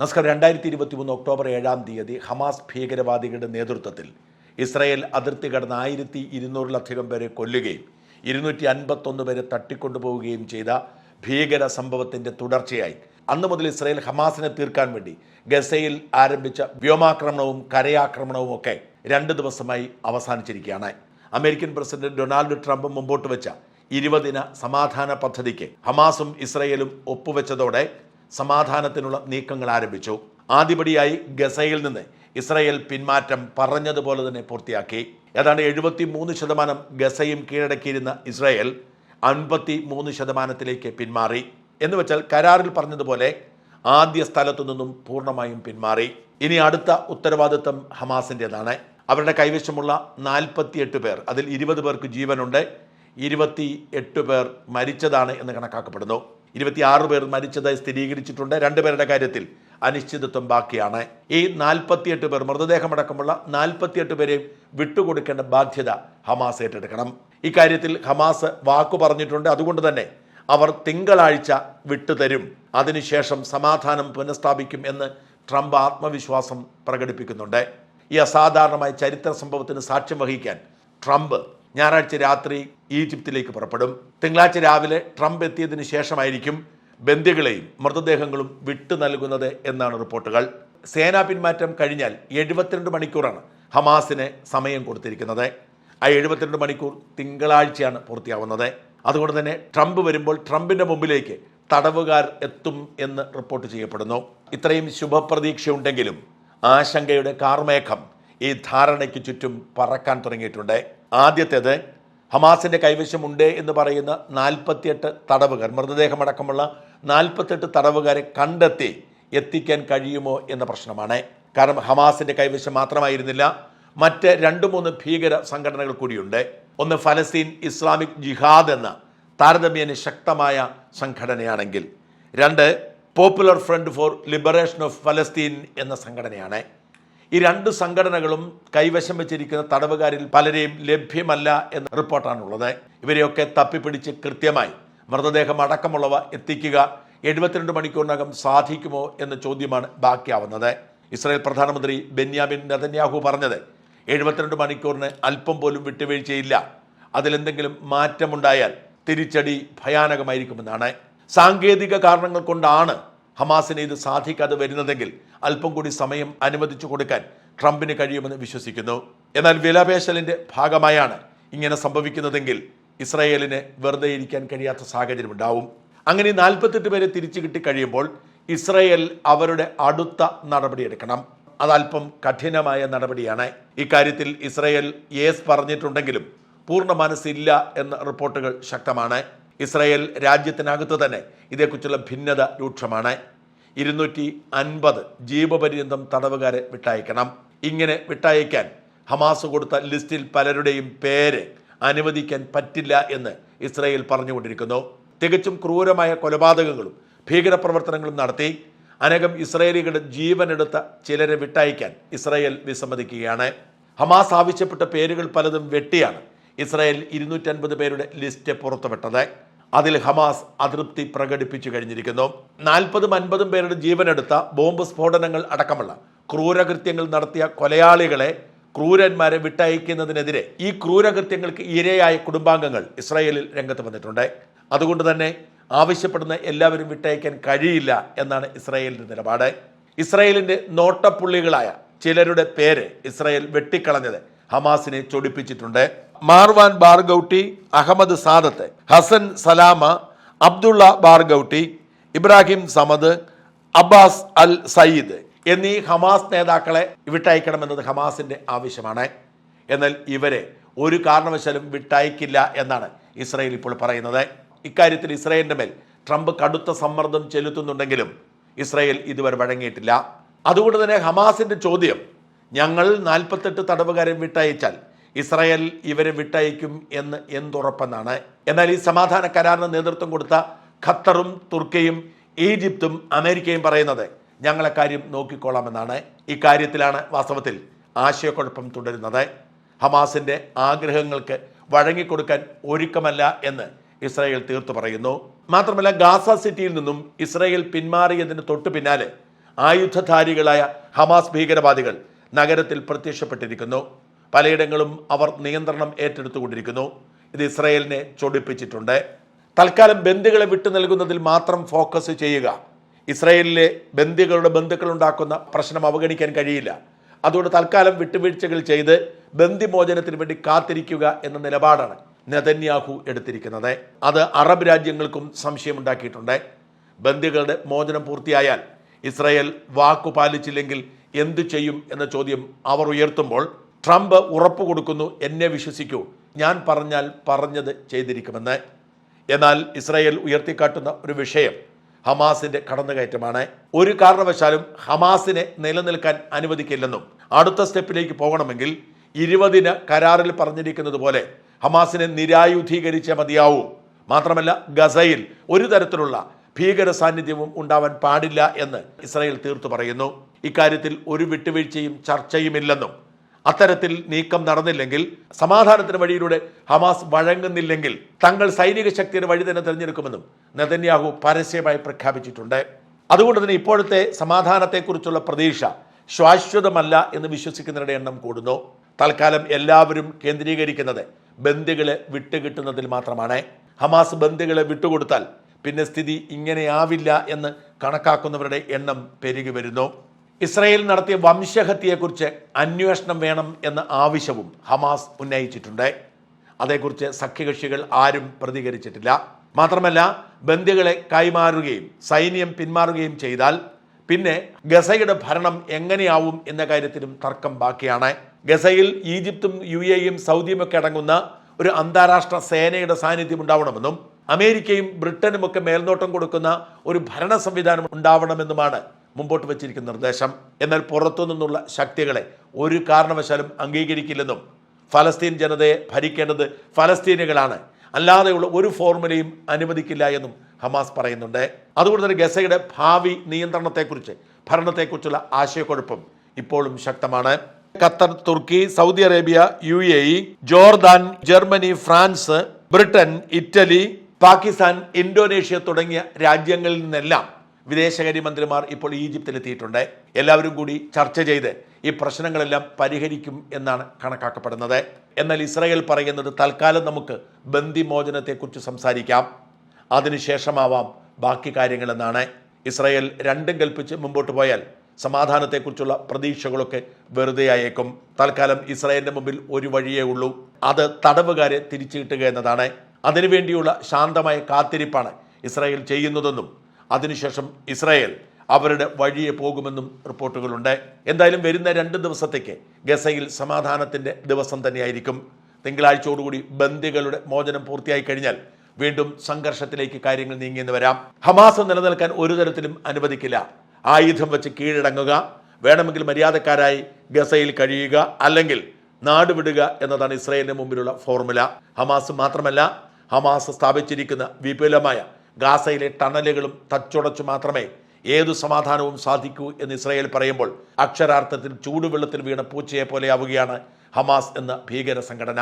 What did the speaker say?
നമസ്കാരം രണ്ടായിരത്തി ഇരുപത്തി മൂന്ന് ഒക്ടോബർ ഏഴാം തീയതി ഹമാസ് ഭീകരവാദികളുടെ നേതൃത്വത്തിൽ ഇസ്രായേൽ അതിർത്തി കടന്ന് ആയിരത്തി ഇരുന്നൂറിലധികം പേരെ കൊല്ലുകയും ഇരുന്നൂറ്റി അൻപത്തൊന്ന് പേരെ തട്ടിക്കൊണ്ടുപോവുകയും ചെയ്ത ഭീകര സംഭവത്തിന്റെ തുടർച്ചയായി അന്നു മുതൽ ഇസ്രായേൽ ഹമാസിനെ തീർക്കാൻ വേണ്ടി ഗസയിൽ ആരംഭിച്ച വ്യോമാക്രമണവും കരയാക്രമണവും ഒക്കെ രണ്ട് ദിവസമായി അവസാനിച്ചിരിക്കുകയാണ്. അമേരിക്കൻ പ്രസിഡന്റ് ഡൊണാൾഡ് ട്രംപ് മുമ്പോട്ട് വെച്ച ഇരുപതിന സമാധാന പദ്ധതിക്ക് ഹമാസും ഇസ്രയേലും ഒപ്പുവെച്ചതോടെ സമാധാനത്തിനുള്ള നീക്കങ്ങൾ ആരംഭിച്ചു. ആദ്യപടിയായി ഗസയിൽ നിന്ന് ഇസ്രയേൽ പിന്മാറ്റം പറഞ്ഞതുപോലെ തന്നെ പൂർത്തിയാക്കി. ഏതാണ്ട് എഴുപത്തി മൂന്ന് ശതമാനം ഗസയും കീഴടക്കിയിരുന്ന ഇസ്രയേൽ അൻപത്തി മൂന്ന് ശതമാനത്തിലേക്ക് പിന്മാറി. എന്ന് വെച്ചാൽ കരാറിൽ പറഞ്ഞതുപോലെ ആദ്യ സ്ഥലത്തു നിന്നും പൂർണമായും പിന്മാറി. ഇനി അടുത്ത ഉത്തരവാദിത്വം ഹമാസിന്റെതാണ്. അവരുടെ കൈവശമുള്ള നാൽപ്പത്തിയെട്ട് പേർ അതിൽ ഇരുപത് പേർക്ക് ജീവനുണ്ട് ഇരുപത്തി എട്ട് പേർ മരിച്ചതാണ് എന്ന് കണക്കാക്കപ്പെടുന്നു. ഇരുപത്തിയാറ് പേർ മരിച്ചതായി സ്ഥിരീകരിച്ചിട്ടുണ്ട്. രണ്ടുപേരുടെ കാര്യത്തിൽ അനിശ്ചിതത്വം ബാക്കിയാണ്. ഈ നാൽപ്പത്തിയെട്ട് പേർ മൃതദേഹമടക്കമുള്ള നാൽപ്പത്തിയെട്ട് പേരെയും വിട്ടുകൊടുക്കേണ്ട ബാധ്യത ഹമാസ് ഏറ്റെടുക്കണം. ഇക്കാര്യത്തിൽ ഹമാസ് വാക്കു പറഞ്ഞിട്ടുണ്ട്. അതുകൊണ്ട് തന്നെ അവർ തിങ്കളാഴ്ച വിട്ടുതരും. അതിനുശേഷം സമാധാനം പുനഃസ്ഥാപിക്കും എന്ന് ട്രംപ് ആത്മവിശ്വാസം പ്രകടിപ്പിക്കുന്നുണ്ട്. ഈ അസാധാരണമായ ചരിത്ര സംഭവത്തിന് സാക്ഷ്യം വഹിക്കാൻ ട്രംപ് ഞായറാഴ്ച രാത്രി ഈജിപ്തിലേക്ക് പുറപ്പെടും. തിങ്കളാഴ്ച രാവിലെ ട്രംപ് എത്തിയതിനു ശേഷമായിരിക്കും ബന്ദികളെയും മൃതദേഹങ്ങളും വിട്ടു നൽകുന്നത് എന്നാണ് റിപ്പോർട്ടുകൾ. സേനാ പിന്മാറ്റം കഴിഞ്ഞാൽ എഴുപത്തിരണ്ട് മണിക്കൂറാണ് ഹമാസിന് സമയം കൊടുത്തിരിക്കുന്നത്. ആ എഴുപത്തിരണ്ട് മണിക്കൂർ തിങ്കളാഴ്ചയാണ് പൂർത്തിയാവുന്നത്. അതുകൊണ്ട് തന്നെ ട്രംപ് വരുമ്പോൾ ട്രംപിന്റെ മുമ്പിലേക്ക് തടവുകാർ എത്തും എന്ന് റിപ്പോർട്ട് ചെയ്യപ്പെടുന്നു. ഇത്രയും ശുഭപ്രതീക്ഷയുണ്ടെങ്കിലും ആശങ്കയുടെ കാർമേഘം ഈ ധാരണയ്ക്ക് ചുറ്റും പറക്കാൻ തുടങ്ങിയിട്ടുണ്ട്. ആദ്യത്തേത് ഹമാസിന്റെ കൈവശമുണ്ട് എന്ന് പറയുന്ന നാൽപ്പത്തിയെട്ട് തടവുകാർ മൃതദേഹമടക്കമുള്ള നാൽപ്പത്തെട്ട് തടവുകാരെ കണ്ടെത്തി എത്തിക്കാൻ കഴിയുമോ എന്ന പ്രശ്നമാണ്. കാരണം ഹമാസിന്റെ കൈവശം മാത്രമായിരുന്നില്ല മറ്റ് രണ്ട് മൂന്ന് ഭീകര സംഘടനകൾ കൂടിയുണ്ട്. ഒന്ന് ഫലസ്തീൻ ഇസ്ലാമിക് ജിഹാദ് എന്ന താരതമ്യേന ശക്തമായ സംഘടനയാണെങ്കിൽ രണ്ട് popular front for liberation of Palestine എന്ന സംഘടനയാണ്. ഈ രണ്ട് സംഘടനകളും കൈവശം വെച്ചിരിക്കുന്ന തടവുകാരിൽ പലരെയും ലഭ്യമല്ല എന്ന റിപ്പോർട്ടാണുള്ളത്. ഇവരെയൊക്കെ തപ്പിപ്പിടിച്ച് കൃത്യമായി മൃതദേഹം അടക്കമുള്ളവ എത്തിക്കുക എഴുപത്തിരണ്ട് മണിക്കൂറിനകം സാധിക്കുമോ എന്ന ചോദ്യമാണ് ബാക്കിയാവുന്നത്. ഇസ്രായേൽ പ്രധാനമന്ത്രി ബെന്യാമിൻ നെതന്യാഹു പറഞ്ഞത് എഴുപത്തിരണ്ട് മണിക്കൂറിന് അല്പം പോലും വിട്ടുവീഴ്ചയില്ല. അതിലെന്തെങ്കിലും മാറ്റമുണ്ടായാൽ തിരിച്ചടി ഭയാനകമായിരിക്കുമെന്നാണ്. സാങ്കേതിക കാരണങ്ങൾ കൊണ്ടാണ് ഹമാസിന് ഇത് സാധിക്കാതെ വരുന്നതെങ്കിൽ അല്പം കൂടി സമയം അനുവദിച്ചു കൊടുക്കാൻ ട്രംപിന് കഴിയുമെന്ന് വിശ്വസിക്കുന്നു. എന്നാൽ വിലപേശലിന്റെ ഭാഗമായാണ് ഇങ്ങനെ സംഭവിക്കുന്നതെങ്കിൽ ഇസ്രായേലിന് വെറുതെ ഇരിക്കാൻ കഴിയാത്ത സാഹചര്യമുണ്ടാവും അങ്ങനെ നാൽപ്പത്തെട്ട് പേരെ തിരിച്ചു കിട്ടി കഴിയുമ്പോൾ ഇസ്രായേൽ അവരുടെ അടുത്ത നടപടി എടുക്കണം. അതല്പം കഠിനമായ നടപടിയാണ്. ഇക്കാര്യത്തിൽ ഇസ്രായേൽ യേസ് പറഞ്ഞിട്ടുണ്ടെങ്കിലും പൂർണ മനസ്സില്ല എന്ന റിപ്പോർട്ടുകൾ ശക്തമാണ്. ഇസ്രായേൽ രാജ്യത്തിനകത്ത് തന്നെ ഇതേക്കുറിച്ചുള്ള ഭിന്നത രൂക്ഷമാണ്. ഇരുന്നൂറ്റി അൻപത് ജീവപര്യന്തം തടവുകാരെ വിട്ടയക്കണം. ഇങ്ങനെ വിട്ടയക്കാൻ ഹമാസ് കൊടുത്ത ലിസ്റ്റിൽ പലരുടെയും പേര് അനുവദിക്കാൻ പറ്റില്ല എന്ന് ഇസ്രായേൽ പറഞ്ഞുകൊണ്ടിരിക്കുന്നു. തികച്ചും ക്രൂരമായ കൊലപാതകങ്ങളും ഭീകരപ്രവർത്തനങ്ങളും നടത്തി അനേകം ഇസ്രായേലികളുടെ ജീവനെടുത്ത ചിലരെ വിട്ടയക്കാൻ ഇസ്രായേൽ വിസമ്മതിക്കുകയാണ്. ഹമാസ് ആവശ്യപ്പെട്ട പേരുകൾ പലതും വെട്ടിയാണ് ഇസ്രായേൽ ഇരുന്നൂറ്റൻപത് പേരുടെ ലിസ്റ്റ് പുറത്തുവിട്ടത്. അതിൽ ഹമാസ് അതൃപ്തി പ്രകടിപ്പിച്ചു കഴിഞ്ഞിരിക്കുന്നു. നാൽപ്പതും അൻപതും പേരുടെ ജീവനെടുത്ത ബോംബ് സ്ഫോടനങ്ങൾ അടക്കമുള്ള ക്രൂരകൃത്യങ്ങൾ നടത്തിയ കൊലയാളികളെ ക്രൂരന്മാരെ വിട്ടയക്കുന്നതിനെതിരെ ഈ ക്രൂരകൃത്യങ്ങൾക്ക് ഇരയായ കുടുംബാംഗങ്ങൾ ഇസ്രായേലിൽ രംഗത്ത് വന്നിട്ടുണ്ട്. അതുകൊണ്ട് തന്നെ ആവശ്യപ്പെടുന്ന എല്ലാവരും വിട്ടയക്കാൻ കഴിയില്ല എന്നാണ് ഇസ്രായേലിന്റെ നിലപാട്. ഇസ്രായേലിന്റെ നോട്ടപ്പുള്ളികളായ ചിലരുടെ പേര് ഇസ്രായേൽ വെട്ടിക്കളഞ്ഞത് ഹമാസിനെ ചൊടിപ്പിച്ചിട്ടുണ്ട്. Marwan Barghouti Ahmad Saadat Hasan Salama Abdullah Barghouti Ibrahim Samad Abbas al Sayyid എന്നീ ഹമാസ് നേതാക്കളെ വിട്ടയക്കണമെന്നത് ഹമാസിന്റെ ആവശ്യമാണ്. എന്നാൽ ഇവരെ ഒരു കാരണവശാലും വിട്ടയക്കില്ല എന്നാണ് ഇസ്രായേൽ ഇപ്പോൾ പറയുന്നത്. ഇക്കാര്യത്തിൽ ഇസ്രായേലിന്റെ മേൽ ട്രംപ് കടുത്ത സമ്മർദ്ദം ചെലുത്തുന്നുണ്ടെങ്കിലും ഇസ്രായേൽ ഇതുവരെ വഴങ്ങിയിട്ടില്ല. അതുകൊണ്ട് തന്നെ ഹമാസിന്റെ ചോദ്യം ഞങ്ങൾ നാൽപ്പത്തെട്ട് തടവുകാരെ വിട്ടയച്ചാൽ ഇസ്രായേൽ ഇവരെ വിട്ടയക്കും എന്ന് എന്തുറപ്പെന്നാണ്. എന്നാൽ ഈ സമാധാന കരാറിന് നേതൃത്വം കൊടുത്ത ഖത്തറും തുർക്കിയും ഈജിപ്തും അമേരിക്കയും പറയുന്നത് ഞങ്ങളെ കാര്യം നോക്കിക്കോളാമെന്നാണ്. ഇക്കാര്യത്തിലാണ് വാസ്തവത്തിൽ ആശയക്കുഴപ്പം തുടരുന്നത്. ഹമാസിന്റെ ആഗ്രഹങ്ങൾക്ക് വഴങ്ങിക്കൊടുക്കാൻ ഒരുക്കമല്ല എന്ന് ഇസ്രായേൽ തീർത്തു പറയുന്നു. മാത്രമല്ല ഗാസ സിറ്റിയിൽ നിന്നും ഇസ്രായേൽ പിന്മാറിയതിന് തൊട്ടു പിന്നാലെ ആയുധധാരികളായ ഹമാസ് ഭീകരവാദികൾ നഗരത്തിൽ പ്രത്യക്ഷപ്പെട്ടിരിക്കുന്നു. പലയിടങ്ങളും അവർ നിയന്ത്രണം ഏറ്റെടുത്തുകൊണ്ടിരിക്കുന്നു. ഇത് ഇസ്രയേലിനെ ചൊടിപ്പിച്ചിട്ടുണ്ട്. തൽക്കാലം ബന്ദികളെ വിട്ടു നൽകുന്നതിൽ മാത്രം ഫോക്കസ് ചെയ്യുക. ഇസ്രയേലിലെ ബന്ദികളുടെ ബന്ധുക്കൾ ഉണ്ടാക്കുന്ന പ്രശ്നം അവഗണിക്കാൻ കഴിയില്ല. അതുകൊണ്ട് തൽക്കാലം വിട്ടുവീഴ്ചകൾ ചെയ്ത് ബന്ദിമോചനത്തിന് വേണ്ടി കാത്തിരിക്കുക എന്ന നിലപാടാണ് നെതന്യാഹു എടുത്തിരിക്കുന്നത്. അത് അറബ് രാജ്യങ്ങൾക്കും സംശയമുണ്ടാക്കിയിട്ടുണ്ട് ബന്ദികളുടെ മോചനം പൂർത്തിയായാൽ ഇസ്രയേൽ വാക്കു പാലിച്ചില്ലെങ്കിൽ എന്തു ചെയ്യും എന്ന ചോദ്യം അവർ ഉയർത്തുമ്പോൾ ട്രംപ് ഉറപ്പ് കൊടുക്കുന്നു എന്നെ വിശ്വസിക്കൂ. ഞാൻ പറഞ്ഞാൽ പറഞ്ഞത് ചെയ്തിരിക്കുമെന്ന്. എന്നാൽ ഇസ്രായേൽ ഉയർത്തിക്കാട്ടുന്ന ഒരു വിഷയം ഹമാസിന്റെ കടന്നുകയറ്റമാണ്. ഒരു കാരണവശാലും ഹമാസിനെ നിലനിൽക്കാൻ അനുവദിക്കില്ലെന്നും അടുത്ത സ്റ്റെപ്പിലേക്ക് പോകണമെങ്കിൽ ഇരുപതിന് കരാറിൽ പറഞ്ഞിരിക്കുന്നത് പോലെ ഹമാസിനെ നിരായുധീകരിച്ചേ മതിയാവൂ. മാത്രമല്ല ഗസയിൽ ഒരു തരത്തിലുള്ള ഭീകര സാന്നിധ്യവും ഉണ്ടാവാൻ പാടില്ല എന്ന് ഇസ്രായേൽ തീർത്തു പറയുന്നു. ഇക്കാര്യത്തിൽ ഒരു വിട്ടുവീഴ്ചയും ചർച്ചയുമില്ലെന്നും അത്തരത്തിൽ നീക്കം നടന്നില്ലെങ്കിൽ സമാധാനത്തിന് വഴിയിലൂടെ ഹമാസ് വഴങ്ങുന്നില്ലെങ്കിൽ തങ്ങൾ സൈനിക ശക്തിയുടെ വഴി തന്നെ തിരഞ്ഞെടുക്കുമെന്നും നെതന്യാഹു പരസ്യമായി പ്രഖ്യാപിച്ചിട്ടുണ്ട്. അതുകൊണ്ട് തന്നെ ഇപ്പോഴത്തെ സമാധാനത്തെക്കുറിച്ചുള്ള പ്രതീക്ഷ ശാശ്വതമല്ല എന്ന് വിശ്വസിക്കുന്നവരുടെ എണ്ണം കൂടുന്നു. തൽക്കാലം എല്ലാവരും കേന്ദ്രീകരിക്കുന്നത് ബന്ദികളെ വിട്ടുകിട്ടുന്നതിൽ മാത്രമാണ്. ഹമാസ് ബന്ദികളെ വിട്ടുകൊടുത്താൽ പിന്നെ സ്ഥിതി ഇങ്ങനെയാവില്ല എന്ന് കണക്കാക്കുന്നവരുടെ എണ്ണം പെരുകി വരുന്നു. ഇസ്രായേൽ നടത്തിയ വംശഹത്യയെക്കുറിച്ച് അന്വേഷണം വേണം എന്ന ആവശ്യവും ഹമാസ് ഉന്നയിച്ചിട്ടുണ്ട്. അതേക്കുറിച്ച് സഖ്യകക്ഷികൾ ആരും പ്രതികരിച്ചിട്ടില്ല. മാത്രമല്ല ബന്ദികളെ കൈമാറുകയും സൈന്യം പിന്മാറുകയും ചെയ്താൽ പിന്നെ ഗസയുടെ ഭരണം എങ്ങനെയാവും എന്ന കാര്യത്തിലും തർക്കം ബാക്കിയാണ്. ഗസയിൽ ഈജിപ്തും യു എയും സൗദിയും ഒക്കെ അടങ്ങുന്ന ഒരു അന്താരാഷ്ട്ര സേനയുടെ സാന്നിധ്യം ഉണ്ടാവണമെന്നും അമേരിക്കയും ബ്രിട്ടനുമൊക്കെ മേൽനോട്ടം കൊടുക്കുന്ന ഒരു ഭരണ സംവിധാനം ഉണ്ടാവണമെന്നുമാണ് മുമ്പോട്ട് വച്ചിരിക്കുന്ന നിർദ്ദേശം. എന്നാൽ പുറത്തു നിന്നുള്ള ശക്തികളെ ഒരു കാരണവശാലും അംഗീകരിക്കില്ലെന്നും ഫലസ്തീൻ ജനതയെ ഭരിക്കേണ്ടത് ഫലസ്തീനുകളാണ്. അല്ലാതെയുള്ള ഒരു ഫോർമുലയും അനുവദിക്കില്ല എന്നും ഹമാസ് പറയുന്നുണ്ട്. അതുകൊണ്ട് തന്നെ ഗസയുടെ ഭാവി നിയന്ത്രണത്തെക്കുറിച്ച് ഭരണത്തെക്കുറിച്ചുള്ള ആശയക്കുഴപ്പം ഇപ്പോഴും ശക്തമാണ്. Qatar Turkey Saudi Arabia U A E Jordan Germany France Britain Italy Pakistan Indonesia തുടങ്ങിയ രാജ്യങ്ങളിൽ നിന്നെല്ലാം വിദേശകാര്യമന്ത്രിമാർ ഇപ്പോൾ ഈജിപ്തിലെത്തിയിട്ടുണ്ട്. എല്ലാവരും കൂടി ചർച്ച ചെയ്ത് ഈ പ്രശ്നങ്ങളെല്ലാം പരിഹരിക്കും എന്നാണ് കണക്കാക്കപ്പെടുന്നത്. എന്നാൽ ഇസ്രായേൽ പറയുന്നത് തൽക്കാലം നമുക്ക് ബന്ദിമോചനത്തെക്കുറിച്ച് സംസാരിക്കാം. അതിനുശേഷമാവാം ബാക്കി കാര്യങ്ങളെന്നാണ്. ഇസ്രായേൽ രണ്ടും കൽപ്പിച്ച് മുമ്പോട്ട് പോയാൽ സമാധാനത്തെക്കുറിച്ചുള്ള പ്രതീക്ഷകളൊക്കെ വെറുതെ ആയേക്കും. തൽക്കാലം ഇസ്രായേലിന്റെ മുമ്പിൽ ഒരു വഴിയേ ഉള്ളൂ. അത് തടവുകാരെ തിരിച്ചു കിട്ടുക എന്നതാണ്. അതിനുവേണ്ടിയുള്ള ശാന്തമായ കാത്തിരിപ്പാണ് ഇസ്രായേൽ ചെയ്യുന്നതെന്നും അതിനുശേഷം ഇസ്രായേൽ അവരുടെ വഴിയെ പോകുമെന്നും റിപ്പോർട്ടുകളുണ്ട്. എന്തായാലും വരുന്ന രണ്ട് ദിവസത്തേക്ക് ഗസയിൽ സമാധാനത്തിന്റെ ദിവസം തന്നെയായിരിക്കും. തിങ്കളാഴ്ചയോടുകൂടി ബന്ദികളുടെ മോചനം പൂർത്തിയായി കഴിഞ്ഞാൽ വീണ്ടും സംഘർഷത്തിലേക്ക് കാര്യങ്ങൾ നീങ്ങിയെന്ന് വരാം. ഹമാസ് നിലനിൽക്കാൻ ഒരു തരത്തിലും അനുവദിക്കില്ല. ആയുധം വെച്ച് കീഴടങ്ങുക വേണമെങ്കിൽ മര്യാദക്കാരായി ഗസയിൽ കഴിയുക അല്ലെങ്കിൽ നാടുവിടുക എന്നതാണ് ഇസ്രായേലിന് മുമ്പിലുള്ള ഫോർമുല. ഹമാസ് മാത്രമല്ല ഹമാസ് സ്ഥാപിച്ചിരിക്കുന്ന വിപുലമായ ഗാസയിലെ ടണലുകളും തച്ചുടച്ചു മാത്രമേ ഏതു സമാധാനവും സാധിക്കൂ എന്ന് ഇസ്രായേൽ പറയുമ്പോൾ അക്ഷരാർത്ഥത്തിൽ ചൂടുവെള്ളത്തിൽ വീണ പൂച്ചയെ പോലെയാവുകയാണ് ഹമാസ് എന്ന ഭീകര സംഘടന